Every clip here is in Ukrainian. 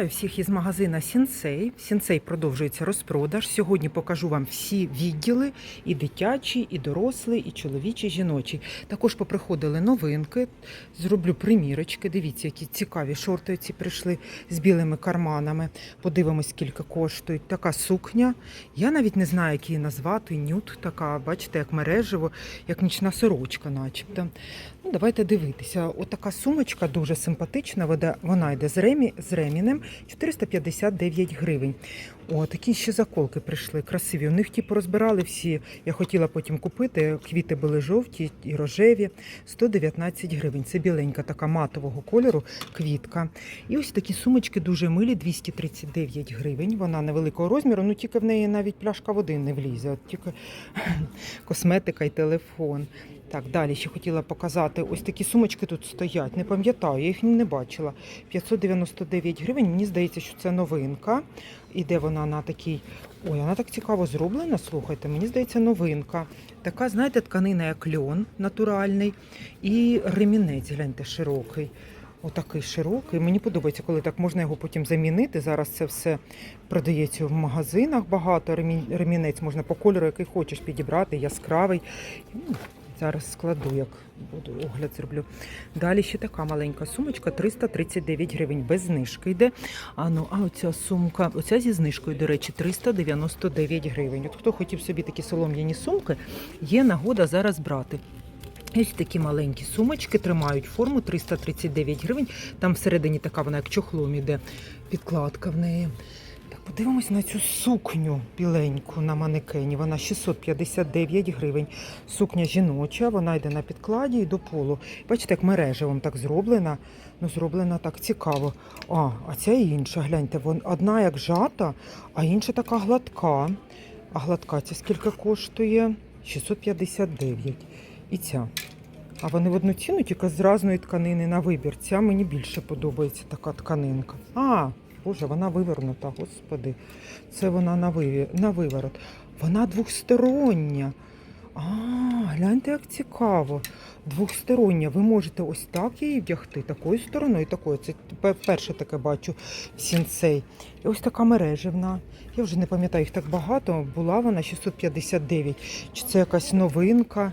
Вітаю всіх із магазина Сінсей. Сінсей продовжується розпродаж. Сьогодні покажу вам всі відділи: і дитячі, і дорослі, і чоловічі, і жіночі. Також поприходили новинки. Зроблю примірочки. Дивіться, які цікаві шорти ці прийшли з білими карманами. Подивимось, скільки коштують. Така сукня. Я навіть не знаю, як її назвати. Нюд така, бачите, як мережево, як нічна сорочка, начебто. Ну, давайте дивитися. Отака сумочка дуже симпатична. Вона- йде з, ремі, з ремінем 459 гривень. О, такі ще заколки прийшли, красиві. У них ті порозбирали всі. Я хотіла потім купити. Квіти були жовті і рожеві. 119 гривень. Це біленька така матового кольору квітка. І ось такі сумочки дуже милі, 239 гривень. Вона невеликого розміру, ну тільки в неї навіть пляшка води не влізе. От тільки косметика і телефон. Так, далі ще хотіла показати. Ось такі сумочки тут стоять. Не пам'ятаю, я їх не бачила. 599 гривень. Мені здається, що це новинка. Іде вона на такій. Ой, вона так цікаво зроблена. Слухайте, мені здається, новинка. Така, знаєте, тканина як льон натуральний і ремінець, гляньте, широкий. Отакий широкий. Мені подобається, коли так можна його потім замінити. Зараз це все продається в магазинах багато. Ремінець можна по кольору, який хочеш підібрати, яскравий. Зараз складу, як буду огляд зроблю. Далі ще така маленька сумочка 339 гривень без знижки йде. А ну, а оця сумка, оця зі знижкою, до речі, 399 гривень. От хто хотів собі такі солом'яні сумки, є нагода зараз брати. Ось такі маленькі сумочки тримають форму 339 гривень. Там всередині така вона, як чохлом іде, підкладка в неї. Подивимось на цю сукню біленьку на манекені. Вона 659 гривень. Сукня жіноча, вона йде на підкладі і до полу. Бачите, як мережевом так зроблена. Ну, зроблена так цікаво. А, а ця інша, гляньте, вон одна як жата, а інша така гладка. А гладка ця скільки коштує? 659. І ця. А вони в одну ціну, тільки з разної тканини на вибір. Ця мені більше подобається така тканинка. А, Боже, вона вивернута, господи. Це вона на, виві... на виворот. Вона двохстороння. А, гляньте, як цікаво. Двохстороння. Ви можете ось так її вдягти, такою стороною, такою. Це перше таке бачу сінцей. І ось така мережевна. Я вже не пам'ятаю, їх так багато. Була вона 659. Чи це якась новинка?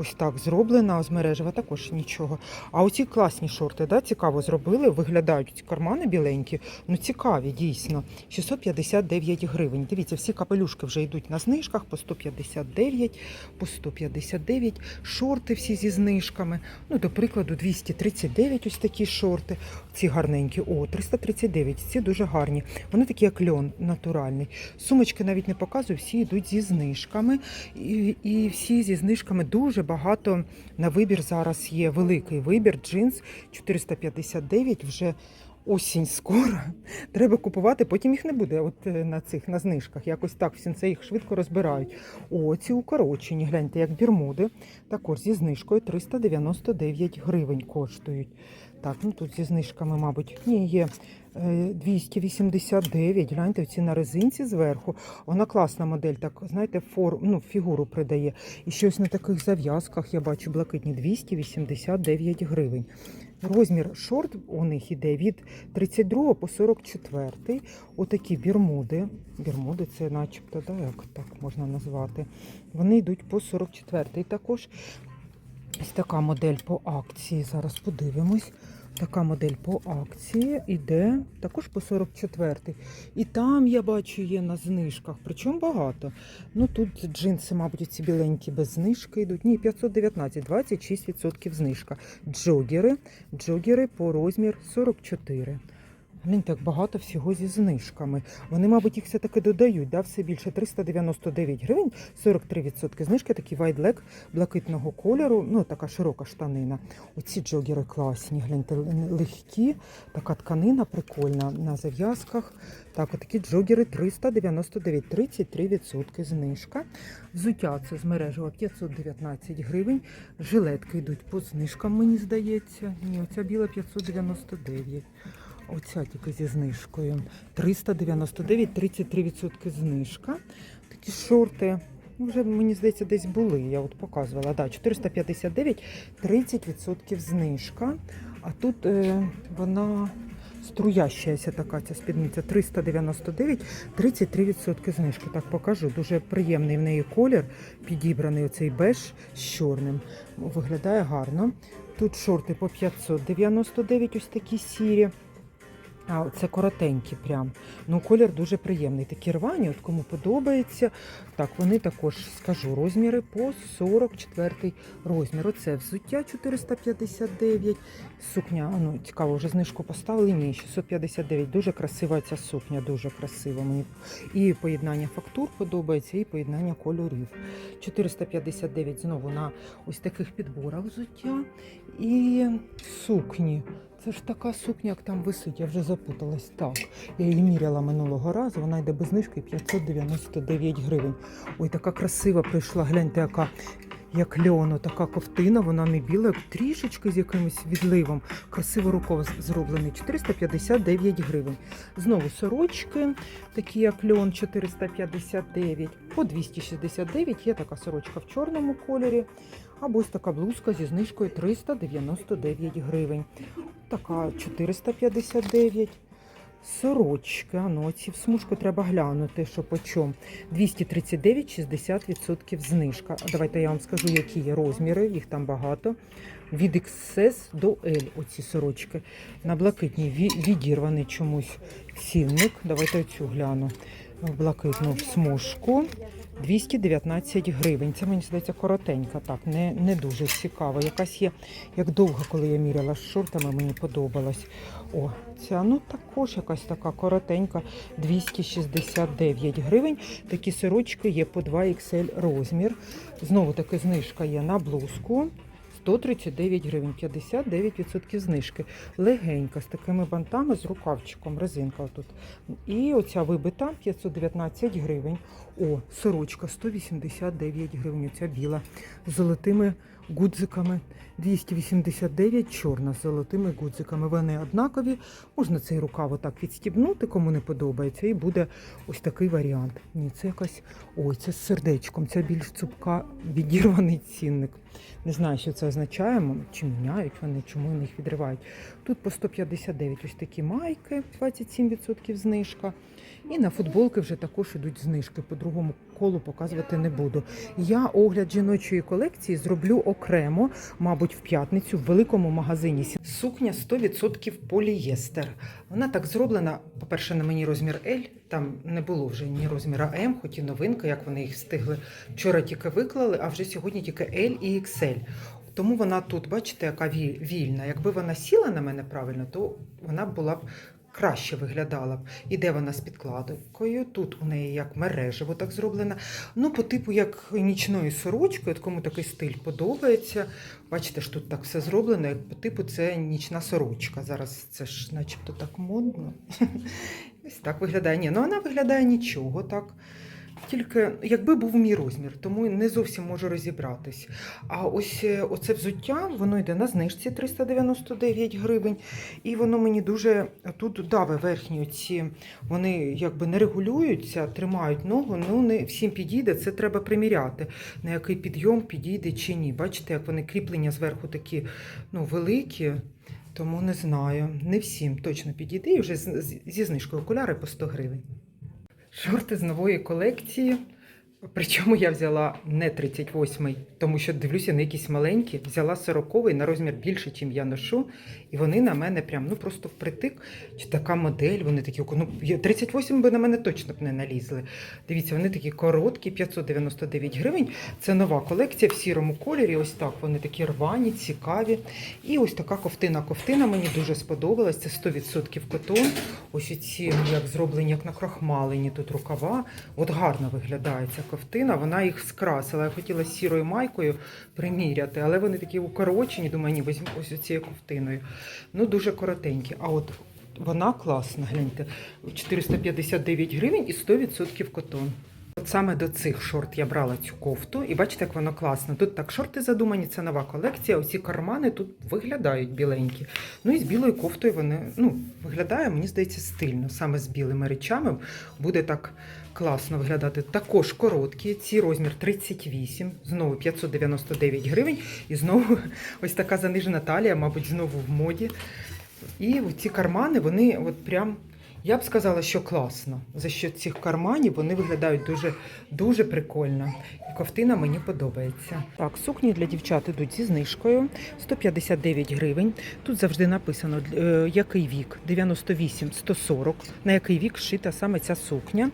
Ось так зроблена, з мережева також нічого. А оці класні шорти, да, цікаво зробили, виглядають кармани біленькі, ну цікаві, дійсно. 659 гривень. Дивіться, всі капелюшки вже йдуть на знижках по 159, по 159. Шорти всі зі знижками. Ну, до прикладу, 239 ось такі шорти. Ці гарненькі. О, 339. Ці дуже гарні. Вони такі, як льон, натуральний. Сумочки навіть не показую, всі йдуть зі знижками. І, і всі зі знижками дуже багато на вибір зараз є. Великий вибір. Джинс 459 вже. Осінь скоро треба купувати, потім їх не буде. От е, на цих на знижках. Якось так в сінце їх швидко розбирають. О, ці укорочені, гляньте, як бірмуди. Також зі знижкою 399 гривень коштують. Так, ну тут зі знижками, мабуть, ні, є е, 289. Гляньте, ці на резинці зверху. Вона класна модель, так знаєте, форм, ну, фігуру придає. І щось на таких зав'язках я бачу блакитні 289 гривень. Розмір шорт у них іде від 32 по 44. Отакі бірмуди. Бірмуди це начебто, да, як так можна назвати. Вони йдуть по 44. Також ось така модель по акції. Зараз подивимось. Така модель по акції іде також по 44. І там я бачу є на знижках, причому багато. Ну тут джинси, мабуть, ці біленькі без знижки йдуть. Ні, 519, 26% знижка. Джогери, джогери по розмір 44. Блін, так багато всього зі знижками. Вони, мабуть, їх все-таки додають, да? все більше 399 гривень, 43% знижки, такий вайдлек блакитного кольору, ну така широка штанина. Оці джогери класні, гляньте, легкі, така тканина прикольна на зав'язках. Так, отакі джогери 399, 33% знижка. Взуття це з мережева 519 гривень. Жилетки йдуть по знижкам, мені здається. Ні, оця біла 599. Оця тільки зі знижкою. 399, 33% знижка. Такі шорти. Ну, вже, мені здається, десь були. Я от показувала. Да, 459, 30% знижка. А тут е, вона струящаяся така ця спідниця 399, 33% знижки. Так покажу. Дуже приємний в неї колір, підібраний оцей беж з чорним. Виглядає гарно. Тут шорти по 599, ось такі сірі. А це коротенькі прям. Ну, колір дуже приємний. Такі рвані, от кому подобається. Так, вони також скажу розміри по 44 розмір. Оце взуття 459. Сукня, ну цікаво, вже знижку поставили. Ні, 659. Дуже красива ця сукня, дуже красива. Мені і поєднання фактур подобається, і поєднання кольорів. 459 знову на ось таких підборах взуття. І сукні. Це ж така сукня, як там висить, я вже запуталась. Так, я її міряла минулого разу, вона йде без знижки 599 гривень. Ой, така красива прийшла, гляньте, яка як льону, така ковтина, вона не біла, як трішечки з якимось відливом. Красиво рукав зроблений. 459 гривень. Знову сорочки, такі як льон, 459, по 269. Є така сорочка в чорному кольорі. Або ось така блузка зі знижкою 399 гривень. Така 459. Сорочки, а ну оці в смужку треба глянути, що по чому. 239, 60% знижка. Давайте я вам скажу, які є розміри, їх там багато. Від XS до L оці сорочки. На блакитній відірваний чомусь сінник. Давайте оцю гляну. Блакитну смужку. 219 гривень. Це мені здається коротенька, так, не, не дуже цікаво. Якась є, як довго, коли я міряла з шортами, мені подобалась. О, ця ну також якась така коротенька, 269 гривень. Такі сорочки є по 2 XL розмір. Знову таки знижка є на блузку. 139 гривень, 59% знижки. Легенька, з такими бантами, з рукавчиком, резинка тут. І оця вибита 519 гривень. О, сорочка 189 гривень, оця біла з золотими гудзиками. 289 чорна з золотими гудзиками. Вони однакові. Можна цей рукав отак відстібнути, кому не подобається, і буде ось такий варіант. Ні, це якась. Ой, це з сердечком, це більш цупка відірваний цінник. Не знаю, що це означає, чи міняють вони, чому їх відривають. Тут по 159 ось такі майки, 27% знижка. І на футболки вже також ідуть знижки. По другому колу показувати не буду. Я огляд жіночої колекції зроблю окремо, мабуть, в п'ятницю в великому магазині. Сукня 100% полієстер. Вона так зроблена. По-перше, на мені розмір L. Там не було вже ні розміра М, хоч і новинка, як вони їх встигли. Вчора тільки виклали, а вже сьогодні тільки L і XL. Тому вона тут, бачите, яка вільна. Якби вона сіла на мене правильно, то вона була б краще виглядала б. Іде вона з підкладкою. Тут у неї як мережево так зроблена. Ну, по типу як нічної сорочки, от кому такий стиль подобається. Бачите, ж тут так все зроблено, як по типу це нічна сорочка. Зараз це ж начебто так модно. Ось так виглядає. Ні, ну вона виглядає нічого так. Тільки якби був мій розмір, тому не зовсім можу розібратись. А ось е, оце взуття, воно йде на знижці 399 гривень, і воно мені дуже тут дави верхні оці, вони якби не регулюються, тримають ногу. Ну не всім підійде. Це треба приміряти, на який підйом підійде чи ні. Бачите, як вони кріплення зверху такі ну, великі. Тому не знаю. Не всім точно підійде. І вже зі знижкою окуляри по 100 гривень. Шорти з нової колекції. Причому я взяла не 38-й, тому що дивлюся на якісь маленькі. Взяла 40-й на розмір більше, ніж я ношу. І вони на мене прям ну просто впритик. Чи така модель, вони такі, ну, я- 38 би на мене точно б не налізли. Дивіться, вони такі короткі, 599 гривень. Це нова колекція в сірому кольорі. Ось так вони такі рвані, цікаві. І ось така ковтина. Ковтина мені дуже сподобалась. Це 100% котон. Ось ці як зроблені, як накрахмалені тут рукава. От гарно виглядає ця ковтина. Вона їх скрасила. Я хотіла сірою майкою приміряти, але вони такі укорочені. Думаю, ні, візьму ось цією ковтиною. Ну, дуже коротенькі. А от вона класна, гляньте. 459 гривень і 100% котон. От саме до цих шорт я брала цю кофту, і бачите, як воно класно. Тут так шорти задумані, це нова колекція. Оці кармани тут виглядають біленькі. Ну і з білою кофтою вони ну, виглядає, мені здається, стильно. Саме з білими речами буде так класно виглядати. Також короткі, ці розмір 38, знову 599 гривень. І знову ось така занижена талія, мабуть, знову в моді. І ці кармани, вони от прям, я б сказала, що класно. За що цих карманів вони виглядають дуже, дуже прикольно. І ковтина мені подобається. Так, сукні для дівчат ідуть зі знижкою 159 гривень. Тут завжди написано, е, який вік 98-140, на який вік шита саме ця сукня.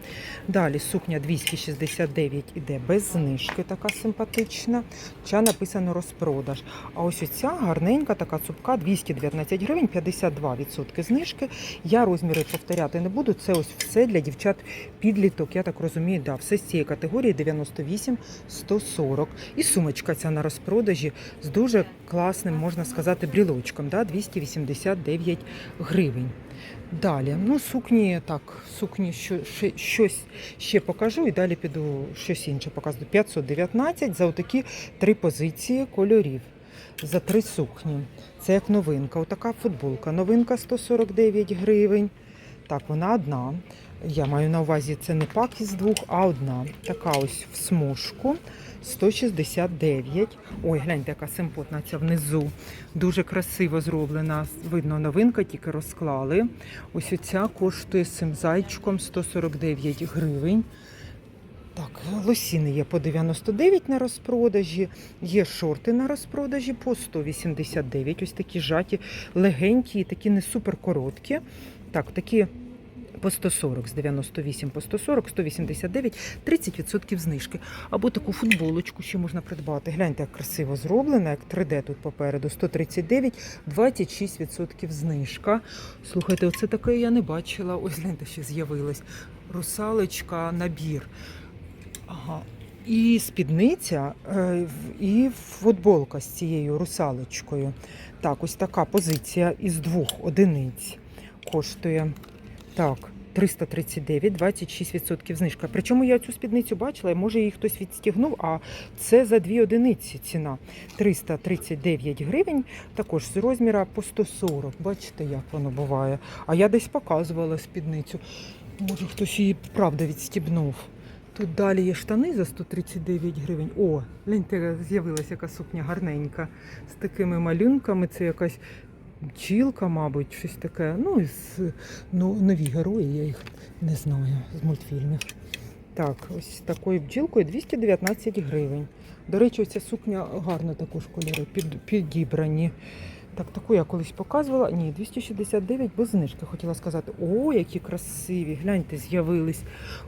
Далі сукня 269 іде без знижки, така симпатична. Ча написано розпродаж. А ось оця гарненька, така цупка 219 гривень, 52% знижки. Я розміри повторяти не буду. Це ось все для дівчат підліток. Я так розумію, да, все з цієї категорії 98-140. І сумочка ця на розпродажі з дуже класним, можна сказати, брілочком, да, 289 гривень. Далі, ну сукні, так, сукні що, ще, щось ще покажу і далі піду щось інше показую. 519 за отакі три позиції кольорів. За три сукні. Це як новинка. Отака футболка. Новинка 149 гривень. Так, вона одна. Я маю на увазі, це не пак із двох, а одна. Така ось в смужку. 169. Ой, гляньте, яка симпотна ця внизу. Дуже красиво зроблена. Видно, новинка, тільки розклали. Ось оця коштує з цим зайчиком 149 гривень. Так, лосіни є по 99 на розпродажі, є шорти на розпродажі по 189. Ось такі жаті, легенькі, такі не супер короткі. Так, такі по 140, з 98 по 140, 189, 30% знижки. Або таку футболочку ще можна придбати. Гляньте, як красиво зроблена, як 3D тут попереду. 139, 26% знижка. Слухайте, оце таке я не бачила. Ось гляньте, ще з'явилось. Русалочка набір. Ага. І спідниця, е, і футболка з цією русалочкою. Так, ось така позиція із двох одиниць коштує. Так, 339, 26% знижка. Причому я цю спідницю бачила, і може її хтось відстігнув, а це за дві одиниці ціна. 339 гривень, також з розміра по 140. Бачите, як воно буває. А я десь показувала спідницю. Може, хтось її правда відстібнув. Тут далі є штани за 139 гривень. О, гляньте, з'явилася яка сукня гарненька. З такими малюнками. Це якась бджілка, мабуть, щось таке. Ну, і ну, нові герої, я їх не знаю з мультфільмів. Так, ось такою бджілкою 219 гривень. До речі, ця сукня гарно також кольори під, підібрані. Так, таку я колись показувала. Ні, 269 без знижки. Хотіла сказати. О, які красиві! Гляньте, з'явились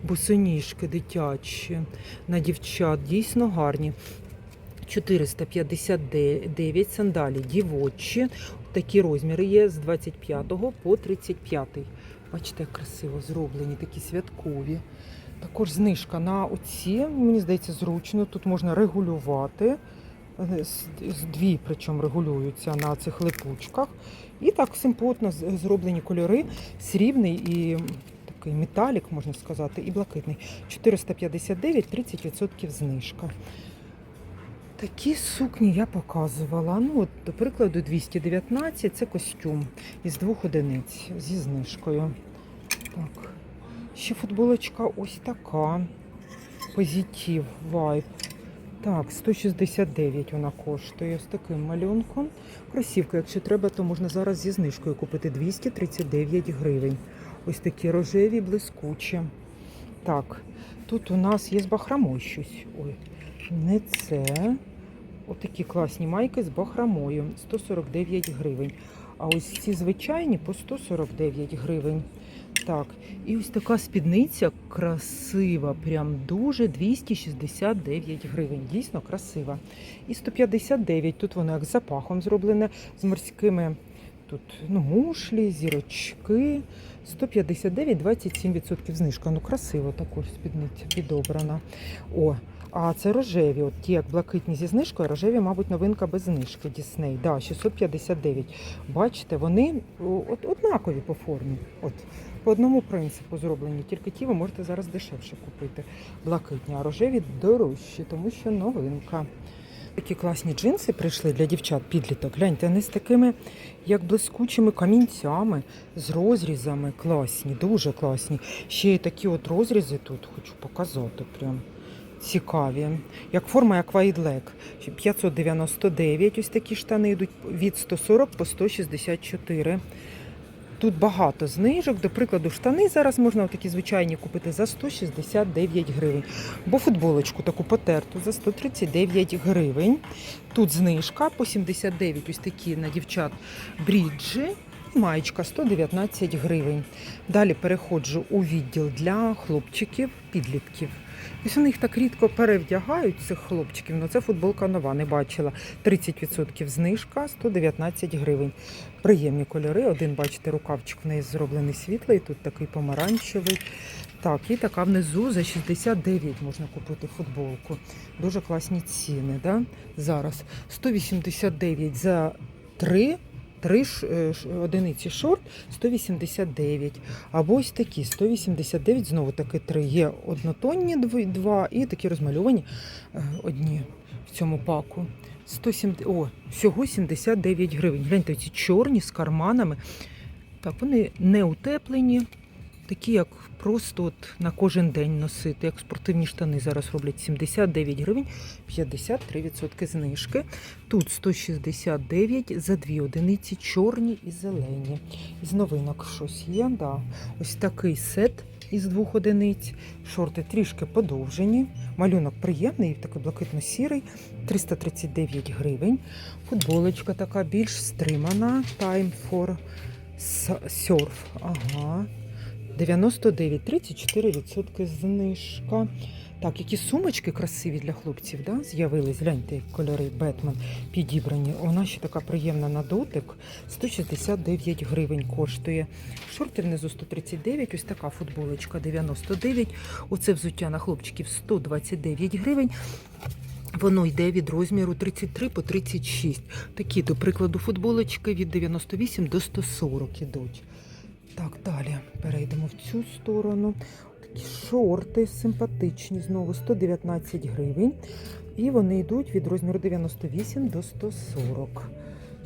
босоніжки дитячі на дівчат. Дійсно гарні. 459 сандалі дівочі. Такі розміри є з 25 по 35. Бачите, як красиво зроблені, такі святкові. Також знижка на оці, мені здається, зручно. Тут можна регулювати. Е, Дві, причому регулюються на цих липучках. І так симпотно зроблені кольори, срібний і такий металік, можна сказати, і блакитний. 459, 30% знижка. Такі сукні я показувала. Ну, от, до прикладу, 219 це костюм із двох одиниць зі знижкою. Так. Ще футболочка ось така. Позитив, вайб. Так, 169 вона коштує з таким малюнком. Кросівка, якщо треба, то можна зараз зі знижкою купити 239 гривень. Ось такі рожеві, блискучі. Так, тут у нас є з бахромою щось. Ой, не це. Отакі класні майки з бахромою. 149 гривень. А ось ці звичайні по 149 гривень. Так, і ось така спідниця красива, прям дуже 269 гривень. Дійсно красива. І 159, тут воно як з запахом зроблене, з морськими тут ну, мушлі, зірочки. 159, 27% знижка. Ну, красиво також спідниця підобрана. О, а це рожеві. От ті, як блакитні зі знижкою, рожеві, мабуть, новинка без знижки. Дісней. Да, 659. Бачите, вони от, однакові по формі. От, по одному принципу зроблені. Тільки ті ви можете зараз дешевше купити. Блакитні, а рожеві дорожчі, тому що новинка. Такі класні джинси прийшли для дівчат підліток. Гляньте, вони з такими, як блискучими камінцями, з розрізами. Класні, дуже класні. Ще й такі от розрізи тут хочу показати. Прям цікаві. Як форма, як вайдлек. 599 ось такі штани йдуть від 140 по 164. Тут багато знижок. До прикладу, штани зараз можна такі звичайні купити за 169 гривень. Бо футболочку таку потерту за 139 гривень. Тут знижка по 79, ось такі на дівчат бріджі. Маєчка 119 гривень. Далі переходжу у відділ для хлопчиків, підлітків. Ось вони їх так рідко перевдягають, цих хлопчиків, але це футболка нова, не бачила. 30% знижка, 119 гривень. Приємні кольори. Один, бачите, рукавчик в неї зроблений світлий, тут такий помаранчевий. Так, і така внизу за 69 можна купити футболку. Дуже класні ціни. Да? Зараз 189 за 3 Три ш- е, одиниці шорт 189. Або ось такі 189, знову таки три. Є однотонні дв- два і такі розмальовані е, одні в цьому паку. 170, о, всього 79 гривень. Гляньте, ці чорні з карманами. Так, вони не утеплені, такі, як просто от на кожен день носити, як спортивні штани зараз роблять 79 гривень, 53% знижки. Тут 169 за дві одиниці, чорні і зелені. Із новинок щось є, да. Ось такий сет із двох одиниць. Шорти трішки подовжені. Малюнок приємний, такий блакитно-сірий, 339 гривень. Футболочка така більш стримана. Time for surf. Ага. 99, 34% знижка. Так, які сумочки красиві для хлопців, да? з'явились. Гляньте, кольори Бетмен підібрані. Вона ще така приємна на дотик. 169 гривень коштує. Шорти внизу 139, ось така футболочка 99. Оце взуття на хлопчиків 129 гривень. Воно йде від розміру 33 по 36. Такі, до прикладу, футболочки від 98 до 140 ідуть. Так, далі перейдемо в цю сторону. Такі шорти симпатичні, знову 119 гривень. І вони йдуть від розміру 98 до 140.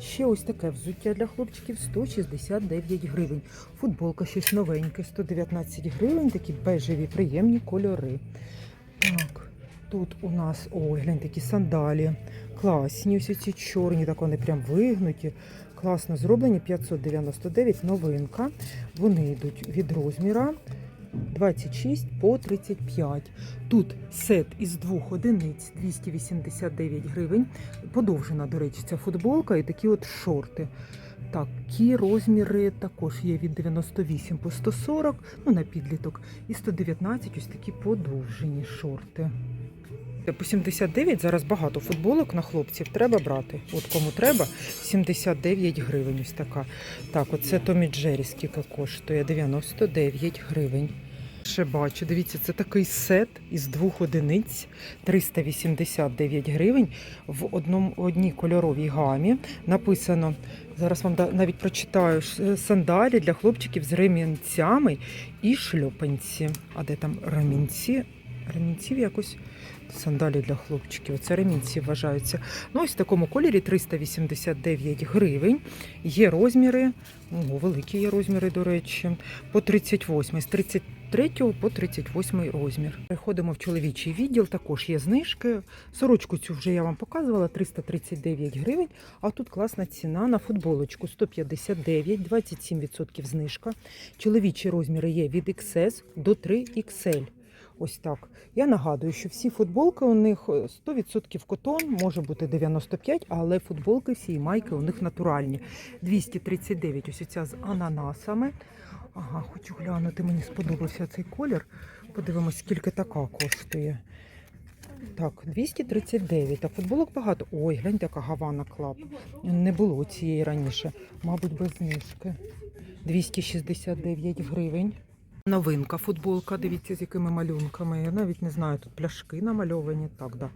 Ще ось таке взуття для хлопчиків 169 гривень. Футболка щось новеньке, 119 гривень, такі бежеві, приємні кольори. Так, тут у нас, ой, глянь, такі сандалі. Класні, ось ці чорні, так вони прям вигнуті. Класно зроблені, 599, новинка. Вони йдуть від розміра 26 по 35. Тут сет із двох одиниць 289 гривень. Подовжена, до речі, ця футболка і такі от шорти. Такі розміри також є від 98 по 140, ну на підліток, і 119 ось такі подовжені шорти. По 79 зараз багато футболок на хлопців треба брати. От кому треба, 79 гривень ось така. Так, оце Томі Джері скільки коштує 99 гривень. Ще бачу, дивіться, це такий сет із двох одиниць 389 гривень в одному одній кольоровій гамі. Написано, зараз вам навіть прочитаю сандалі для хлопчиків з ремінцями і шльопанці. А де там ремінці? Ремінців якось сандалі для хлопчиків. Це ремінці вважаються. Ну, ось в такому кольорі 389 гривень. Є розміри, ого, великі є розміри, до речі, по 38, з 33 по 38 розмір. Переходимо в чоловічий відділ, також є знижки. Сорочку цю вже я вам показувала, 339 гривень. А тут класна ціна на футболочку 159, 27% знижка. Чоловічі розміри є від XS до 3XL. Ось так. Я нагадую, що всі футболки у них е, 100% котон, може бути 95%, але футболки всі майки у них натуральні. 239, ось ця з ананасами. Ага, хочу глянути, мені сподобався цей колір. Подивимось, скільки така коштує. Так, 239. А футболок багато. Ой, гляньте, яка Гавана Клаб. Не було цієї раніше. Мабуть, без знижки. 269 гривень. Новинка футболка, дивіться, з якими малюнками. Я навіть не знаю, тут пляшки намальовані. Так, да.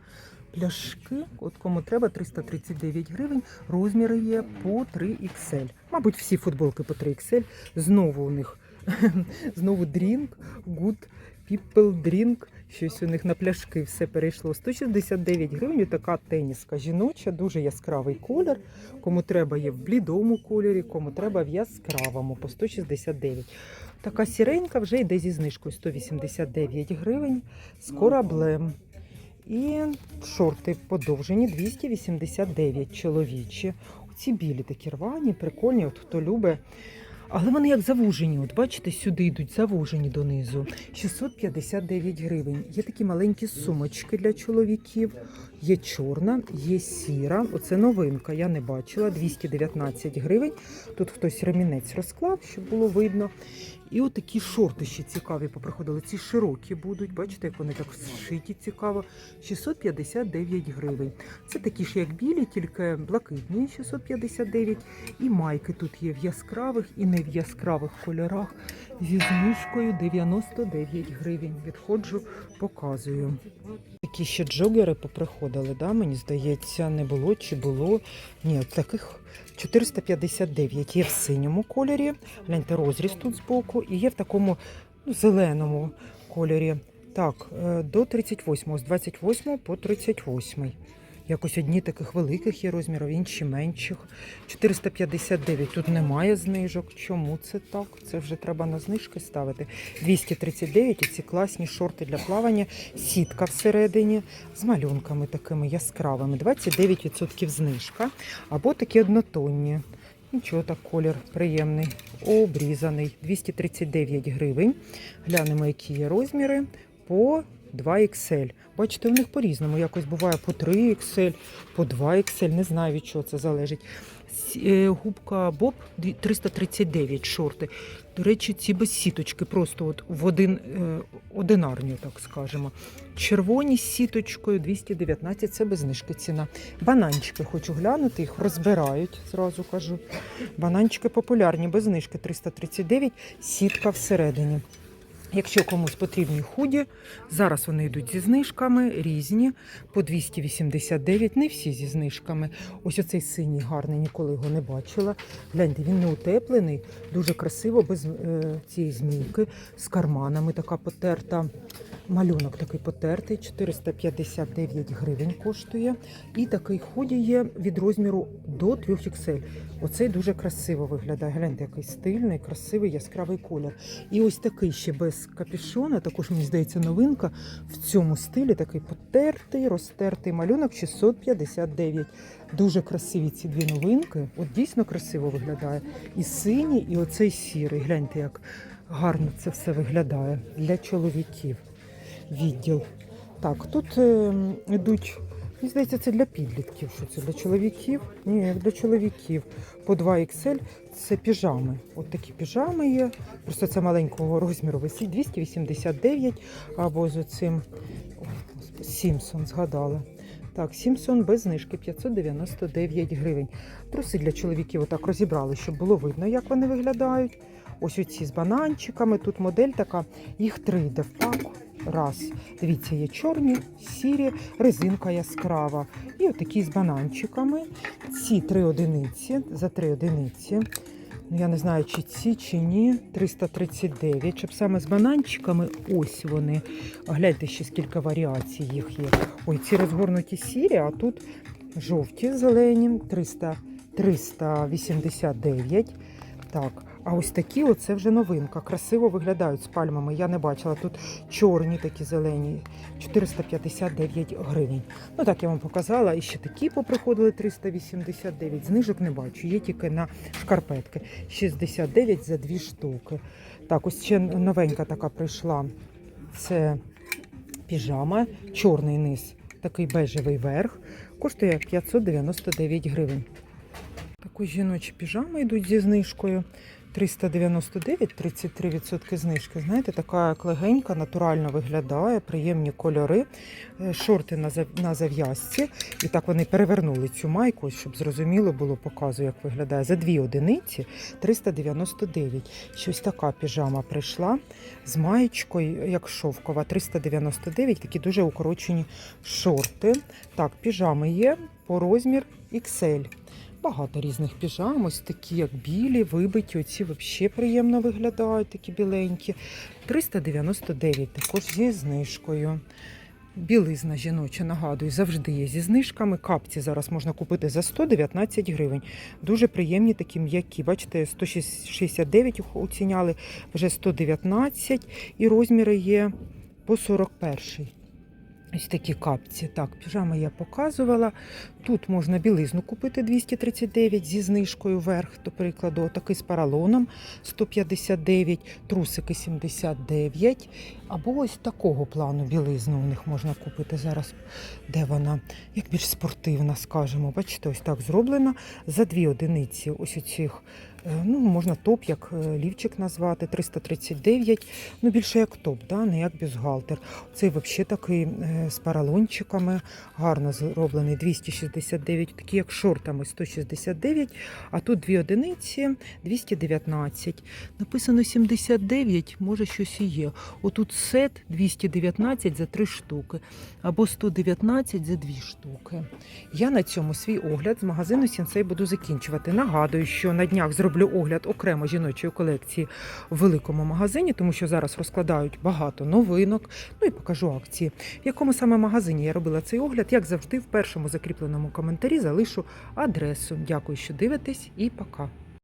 Пляшки, от кому треба, 339 гривень. Розміри є по 3XL. Мабуть, всі футболки по 3XL. Знову у них знову дрінк, good people drink. Щось у них на пляшки все перейшло. 169 гривень. Така теніска жіноча, дуже яскравий колір. Кому треба є в блідому кольорі, кому треба в яскравому по 169. Така сіренька вже йде зі знижкою 189 гривень з кораблем. І шорти подовжені 289 чоловічі. Ці білі такі рвані, прикольні, от хто любить. Але вони як завужені. От бачите, сюди йдуть завужені донизу. 659 гривень. Є такі маленькі сумочки для чоловіків. Є чорна, є сіра. Оце новинка. Я не бачила. 219 гривень. Тут хтось ремінець розклав, щоб було видно. І от такі шорти ще цікаві поприходили. Ці широкі будуть. Бачите, як вони так зшиті цікаво. 659 гривень. Це такі ж, як білі, тільки блакитні 659. І майки тут є в яскравих і не в яскравих кольорах зі знижкою 99 гривень. Відходжу, показую. Такі ще джогери поприходили, да? мені здається, не було чи було. Ні, таких 459 є в синьому кольорі. Гляньте, розріз тут збоку, і є в такому ну, зеленому кольорі. Так, е, до 38, з 28 по 38. Якось одні таких великих є розмірів, інші менших. 459 тут немає знижок. Чому це так? Це вже треба на знижки ставити. 239 і ці класні шорти для плавання, сітка всередині з малюнками такими яскравими. 29% знижка. Або такі однотонні. Нічого так, колір приємний, обрізаний. 239 гривень. Глянемо, які є розміри по 2XL. Бачите, у них по-різному. Якось буває по 3XL, по 2XL. Не знаю, від чого це залежить. Е, Губка Боб 339 шорти. До речі, ці без сіточки, просто от в один, е, одинарні, так скажемо. Червоні з сіточкою 219, це без знижки ціна. Бананчики хочу глянути, їх розбирають, зразу кажу. Бананчики популярні, без знижки 339, сітка всередині. Якщо комусь потрібні худі, зараз вони йдуть зі знижками, різні, по 289, не всі зі знижками. Ось оцей синій гарний, ніколи його не бачила. Гляньте, він не утеплений, дуже красиво, без е, цієї змійки, з карманами така потерта. Малюнок такий потертий, 459 гривень коштує. І такий худі є від розміру до 3XL. Оцей дуже красиво виглядає. Гляньте, який стильний, красивий, яскравий колір. І ось такий ще без капюшона, також мені здається, новинка в цьому стилі такий потертий, розтертий малюнок 659. Дуже красиві ці дві новинки. От дійсно красиво виглядає. І синій, і оцей сірий. Гляньте, як гарно це все виглядає для чоловіків. Відділ. Так, тут е, йдуть. Мені здається, це для підлітків. Що це для чоловіків? Ні, для чоловіків. По 2XL це піжами. От такі піжами є. Просто це маленького розміру висить 289 або з оцим Сімсон згадала. Так, Сімсон без знижки 599 гривень. Труси для чоловіків отак розібрали, щоб було видно, як вони виглядають. Ось оці з бананчиками. Тут модель така, їх три йде в паку. Раз. Дивіться, є чорні, сірі, резинка яскрава. І отакі з бананчиками. Ці три одиниці за три одиниці. Ну, я не знаю, чи ці, чи ні. 339. Щоб саме з бананчиками, ось вони. Гляньте ще скільки варіацій їх є. Ой, ці розгорнуті сірі, а тут жовті зелені, 300, 389. Так, а ось такі, оце вже новинка. Красиво виглядають з пальмами. Я не бачила. Тут чорні такі зелені, 459 гривень. Ну так я вам показала. І ще такі поприходили 389. Знижок не бачу. Є тільки на шкарпетки. 69 за дві штуки. Так, ось ще новенька така прийшла. Це піжама, чорний низ, такий бежевий верх. Коштує 599 гривень. Також жіночі піжами йдуть зі знижкою. 399, 33% знижки. Знаєте, така легенька, натурально виглядає, приємні кольори, Е, шорти на зав'язці. І так вони перевернули цю майку, щоб зрозуміло було, показую, як виглядає. За дві одиниці 399. Щось така піжама прийшла з маєчкою, як шовкова, 399, такі дуже укорочені шорти. Так, піжами є по розмір XL. Багато різних піжам, ось такі, як білі, вибиті. Оці взагалі приємно виглядають, такі біленькі. 399, також зі знижкою. Білизна жіноча, нагадую, завжди є зі знижками. Капці зараз можна купити за 119 гривень. Дуже приємні такі м'які. Бачите, 169 їх оціняли, вже 119 і розміри є по 41. Ось такі капці. Так, піжами я показувала. Тут можна білизну купити 239 зі знижкою вверх, до прикладу, такий з паралоном 159, трусики 79. Або ось такого плану білизну у них можна купити зараз. Де вона? Як більш спортивна, скажімо. Бачите, ось так зроблена. За дві одиниці ось оцих, е, ну, можна топ, як е, лівчик назвати, 339. Ну, більше як топ, да? не як бюстгальтер. Цей взагалі такий е, з паралончиками, гарно зроблений 269, такі як шортами 169, а тут дві одиниці 219. Написано 79, може щось і є. Отут сет 219 за 3 штуки, або 119 за 2 штуки. Я на цьому свій огляд з магазину Сінсей буду закінчувати. Нагадую, що на днях зроблю огляд окремо жіночої колекції в великому магазині, тому що зараз розкладають багато новинок. Ну і покажу акції. В якому саме магазині я робила цей огляд, як завжди, в першому закріпленому коментарі залишу адресу. Дякую, що дивитесь, і пока.